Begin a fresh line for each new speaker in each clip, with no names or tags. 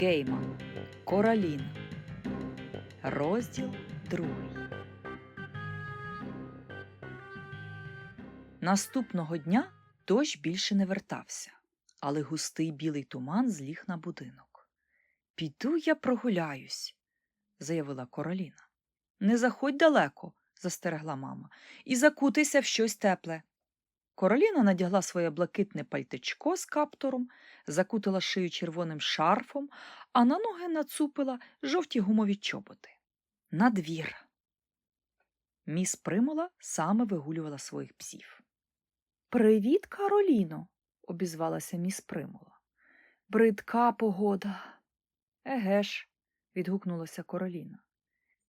Гейман Кораліна. Розділ другий. Наступного дня дощ більше не вертався, але густий білий туман зліг на будинок. Піду я прогуляюсь, заявила Короліна. Не заходь далеко, застерегла мама, і закутися в щось тепле. Короліна надягла своє блакитне пальтичко з каптуром, закутила шию червоним шарфом, а на ноги нацупила жовті гумові чоботи. На двір. Міс Примула саме вигулювала своїх псів. Привіт, Кароліно, обізвалася міс Примула. Бридка погода. Еге ж, відгукнулася Короліна.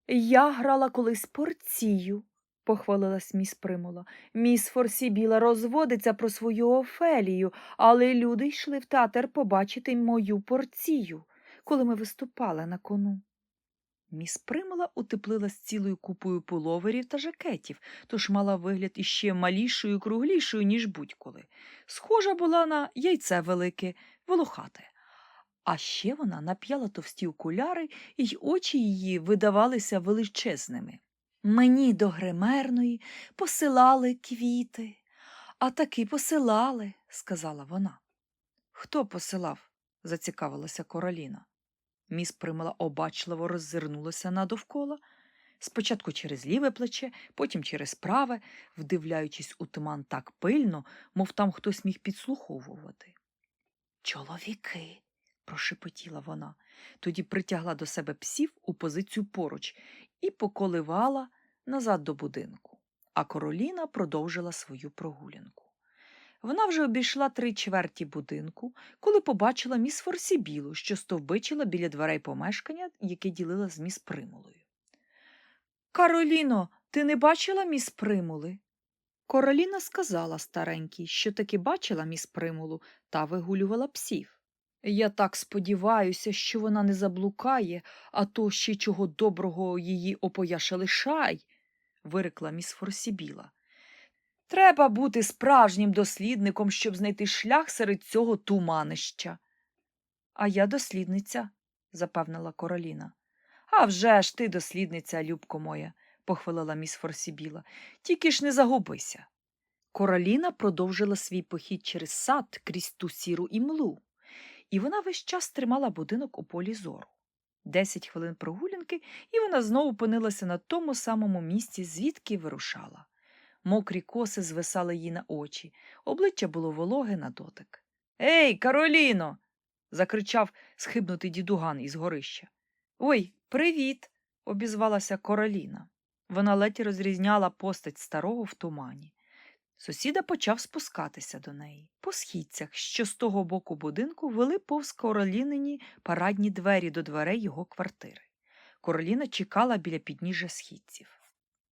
Я грала колись порцію, похвалилась міс Примула. Міс Форсібіла розводиться про свою Офелію, але люди йшли в театр побачити мою порцію, коли ми виступали на кону. Міс Примула утеплилась цілою купою пуловерів та жакетів, тож мала вигляд іще малішою і круглішою, ніж будь-коли. Схожа була на яйце велике, волохате. А ще вона нап'яла товсті окуляри, і очі її видавалися величезними. Мені до гримерної посилали квіти, а таки посилали, сказала вона. Хто посилав? зацікавилася Короліна. Міс Примала обачливо роззирнулася надовкола, спочатку через ліве плече, потім через праве, вдивляючись у туман так пильно, мов там хтось міг підслуховувати. Чоловіки, прошепотіла вона, тоді притягла до себе псів у позицію поруч і поколивала назад до будинку. А Короліна продовжила свою прогулянку. Вона вже обійшла три чверті будинку, коли побачила міс Форсібілу, що стовбичила біля дверей помешкання, яке ділила з міс Примулою. Кароліно, ти не бачила міс Примули? Короліна сказала старенькій, що таки бачила міс Примулу та вигулювала псів. Я так сподіваюся, що вона не заблукає, а то ще чого доброго її опояше лишай, вирекла міс Форсібіла. Треба бути справжнім дослідником, щоб знайти шлях серед цього туманища. А я дослідниця, запевнила Короліна. «А вже ж ти дослідниця, любко моя, похвалила міс Форсібіла. Тільки ж не загубися. Короліна продовжила свій похід через сад крізь ту сіру імлу, і вона весь час тримала будинок у полі зору. Десять хвилин прогулянки, і вона знову опинилася на тому самому місці, звідки вирушала. Мокрі коси звисали їй на очі, обличчя було вологе на дотик. Ей, Кароліно. закричав схибнутий дідуган із горища. Ой, привіт. обізвалася Короліна. Вона ледь розрізняла постать старого в тумані. Сусіда почав спускатися до неї. По східцях, що з того боку будинку вели повз королінині парадні двері до дверей його квартири. Короліна чекала біля підніжжя східців.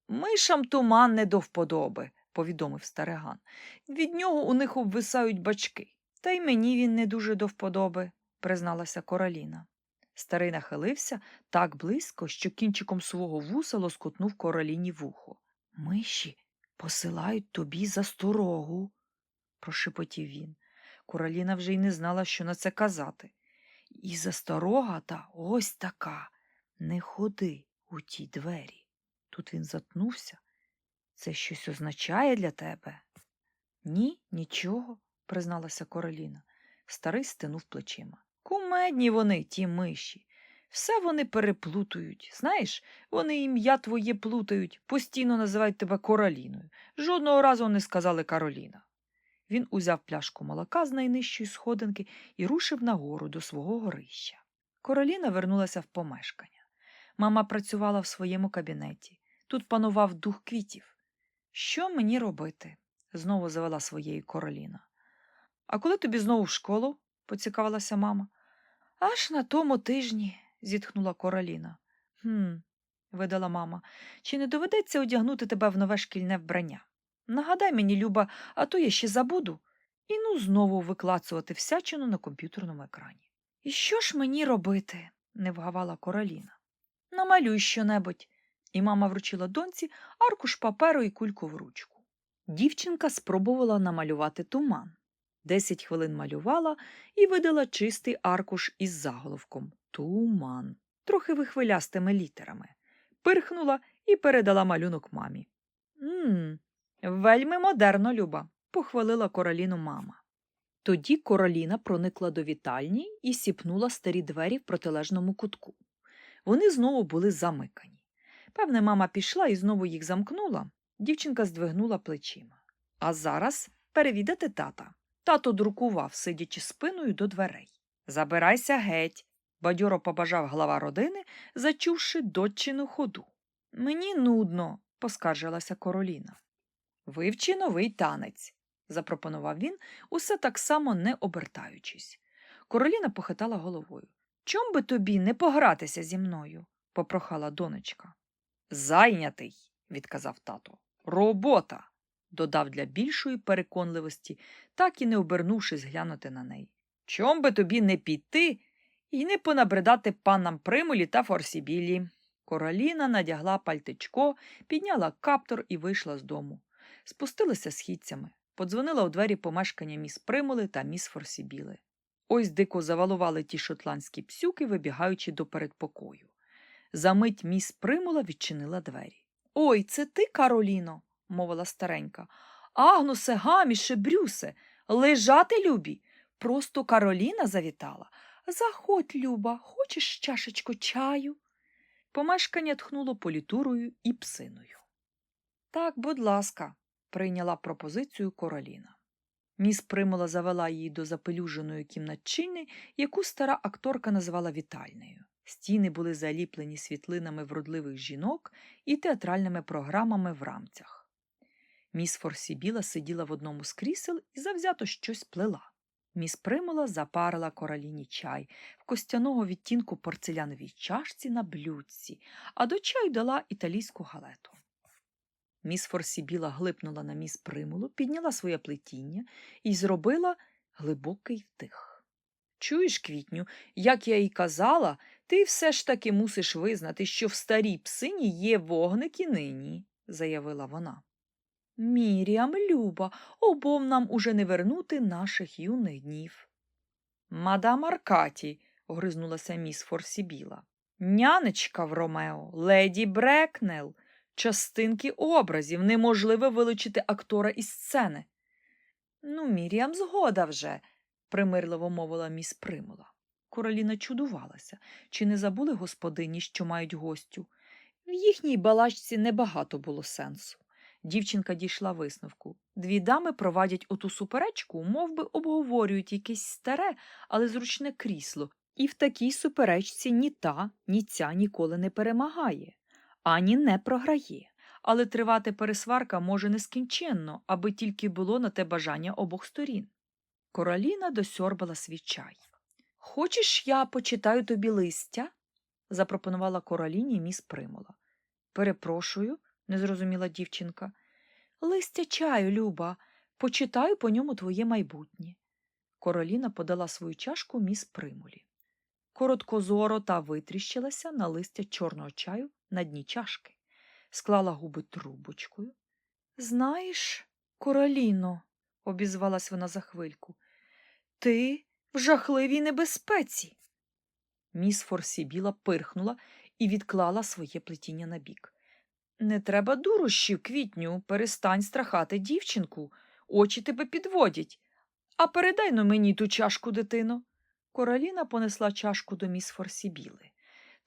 Мишам туман не до вподоби, повідомив стариган. Від нього у них обвисають бачки. Та й мені він не дуже до вподоби, призналася Короліна. Старий нахилився так близько, що кінчиком свого вуса лоскотнув короліні вухо. Миші посилають тобі засторогу, прошепотів він. Короліна вже й не знала, що на це казати. І засторога та ось така. Не ходи у ті двері. Тут він затнувся. Це щось означає для тебе? Ні, нічого, призналася Короліна. Старий стинув плечима. Кумедні вони, ті миші. Все вони переплутують. Знаєш, вони ім'я твоє плутають, постійно називають тебе Короліною. Жодного разу не сказали Кароліна. Він узяв пляшку молока з найнижчої сходинки і рушив нагору до свого горища. Короліна вернулася в помешкання. Мама працювала в своєму кабінеті. Тут панував дух квітів. Що мені робити? знову завела своєї короліна. А коли тобі знову в школу? поцікавилася мама. Аж на тому тижні, зітхнула короліна. «Хм», – видала мама, чи не доведеться одягнути тебе в нове шкільне вбрання? Нагадай мені, Люба, а то я ще забуду. І ну знову виклацувати всячину на комп'ютерному екрані. І що ж мені робити? не вгавала короліна. Намалюй щонебудь. І мама вручила доньці аркуш паперу і кульку в ручку. Дівчинка спробувала намалювати туман. Десять хвилин малювала і видала чистий аркуш із заголовком Туман, трохи вихвилястими літерами. Пирхнула і передала малюнок мамі. Мм, вельми модерно, Люба, похвалила Короліну мама. Тоді Короліна проникла до вітальні і сіпнула старі двері в протилежному кутку. Вони знову були замикані. Певне, мама пішла і знову їх замкнула. Дівчинка здвигнула плечима. А зараз перевідати тата. Тато друкував, сидячи спиною до дверей. Забирайся геть, бадьоро побажав глава родини, зачувши дочину ходу. Мені нудно, поскаржилася Короліна. Вивчи новий танець, запропонував він, усе так само не обертаючись. Короліна похитала головою. Чом би тобі не погратися зі мною? попрохала донечка. Зайнятий, відказав тато. Робота, додав для більшої переконливості, так і не обернувшись глянути на неї. Чом би тобі не піти і не понабридати панам примулі та форсібілі? Короліна надягла пальтичко, підняла каптор і вийшла з дому. Спустилася східцями, подзвонила у двері помешкання міс Примули та міс Форсібіли. Ось дико завалували ті шотландські псюки, вибігаючи до передпокою. Замить міс Примула відчинила двері. Ой, це ти, Кароліно, мовила старенька. Агнусе, гаміше, брюсе, лежати, любі. Просто Кароліна завітала. Заходь, Люба, хочеш чашечку чаю? Помешкання тхнуло політурою і псиною. Так, будь ласка, прийняла пропозицію Короліна. Міс Примула завела її до запелюженої кімнатчини, яку стара акторка називала вітальнею. Стіни були заліплені світлинами вродливих жінок і театральними програмами в рамцях. Міс Форсібіла сиділа в одному з крісел і завзято щось плела. Міс Примула запарила короліні чай в костяного відтінку порцеляновій чашці на блюдці, а до чаю дала італійську галету. Міс Форсібіла глипнула на міс Примулу, підняла своє плетіння і зробила глибокий вдих. Чуєш, квітню, як я й казала, ти все ж таки мусиш визнати, що в старій псині є вогники нині, заявила вона. Міріам, Люба, обом нам уже не вернути наших юних днів. Мадам Аркаті, огризнулася міс Форсібіла. Нянечка в Ромео, леді Брекнел, частинки образів, неможливо вилучити актора із сцени. Ну, Міріам, згода вже, примирливо мовила міс Примула. Короліна чудувалася, чи не забули господині, що мають гостю. В їхній балачці небагато було сенсу. Дівчинка дійшла висновку. Дві дами провадять оту суперечку, мов би обговорюють якесь старе, але зручне крісло, і в такій суперечці ні та, ні ця ніколи не перемагає, ані не програє. Але тривати пересварка може нескінченно, аби тільки було на те бажання обох сторін. Короліна досьорбала свій чай. Хочеш, я почитаю тобі листя? запропонувала короліні міс Примула. Перепрошую, не зрозуміла дівчинка. Листя чаю, Люба, почитаю по ньому твоє майбутнє. Короліна подала свою чашку міс Примулі. Короткозоро та витріщилася на листя чорного чаю на дні чашки, склала губи трубочкою. Знаєш, Короліно, обізвалась вона за хвильку, ти в жахливій небезпеці. Міс Форсібіла пирхнула і відклала своє плетіння на бік. Не треба дурощів, квітню, перестань страхати дівчинку, очі тебе підводять. А передай но мені ту чашку, дитино. Короліна понесла чашку до міс Форсібіли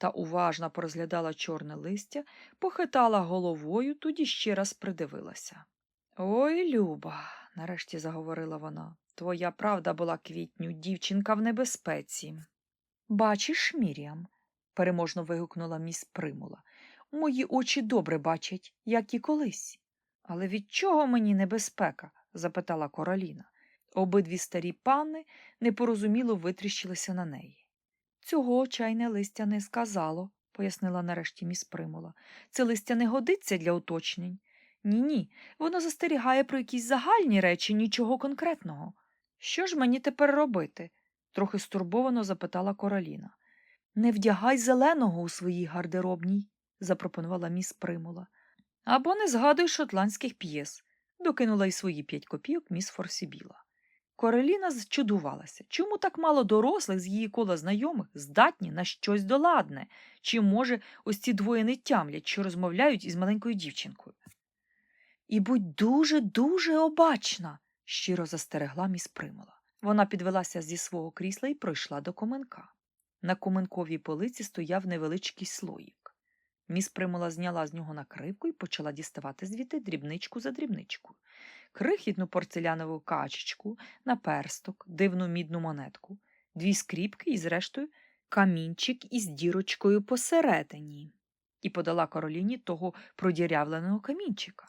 та уважно порозглядала чорне листя, похитала головою, тоді ще раз придивилася. Ой, Люба, нарешті заговорила вона, твоя правда була квітню, дівчинка в небезпеці. Бачиш, Міріам, переможно вигукнула міс Примула. Мої очі добре бачать, як і колись. Але від чого мені небезпека? запитала Короліна. Обидві старі панни непорозуміло витріщилися на неї. Цього чайне листя не сказало, пояснила нарешті міс Примула. Це листя не годиться для уточнень. Ні, ні, воно застерігає про якісь загальні речі, нічого конкретного. Що ж мені тепер робити? трохи стурбовано запитала Короліна. Не вдягай зеленого у своїй гардеробній, запропонувала міс Примула. Або не згадуй шотландських п'єс, докинула й свої п'ять копійок міс Форсібіла. Короліна зчудувалася, чому так мало дорослих з її кола знайомих здатні на щось доладне, чи, може, ось ці двоє не тямлять, що розмовляють із маленькою дівчинкою. І будь дуже-дуже обачна, щиро застерегла міс Примула. Вона підвелася зі свого крісла і пройшла до коменка. На коменковій полиці стояв невеличкий слоїк. Міс Примула зняла з нього накривку і почала діставати звідти дрібничку за дрібничкою. Крихітну порцелянову качечку, наперсток, дивну мідну монетку, дві скріпки і, зрештою, камінчик із дірочкою посередині. І подала короліні того продірявленого камінчика.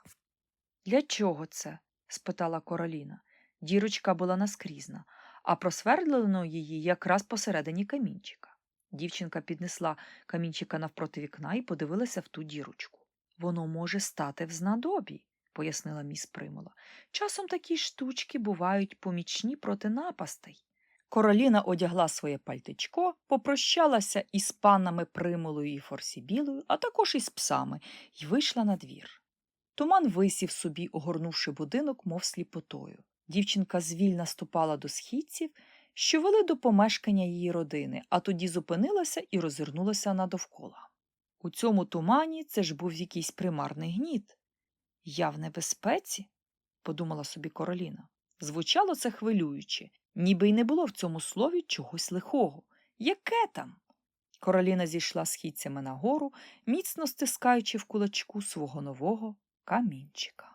Для чого це? спитала короліна. Дірочка була наскрізна, а просвердлено її якраз посередині камінчика. Дівчинка піднесла камінчика навпроти вікна і подивилася в ту дірочку. Воно може стати в знадобі, пояснила міс Примула. Часом такі штучки бувають помічні проти напастей. Короліна одягла своє пальтичко, попрощалася із панами Примулою і Форсібілою, а також із псами, і вийшла на двір. Туман висів собі, огорнувши будинок, мов сліпотою. Дівчинка звільна ступала до східців, що вели до помешкання її родини, а тоді зупинилася і розвернулася надовкола. У цьому тумані це ж був якийсь примарний гніт. Я в небезпеці, подумала собі Короліна. Звучало це хвилююче, ніби й не було в цьому слові чогось лихого. Яке там? Короліна зійшла східцями нагору, міцно стискаючи в кулачку свого нового камінчика.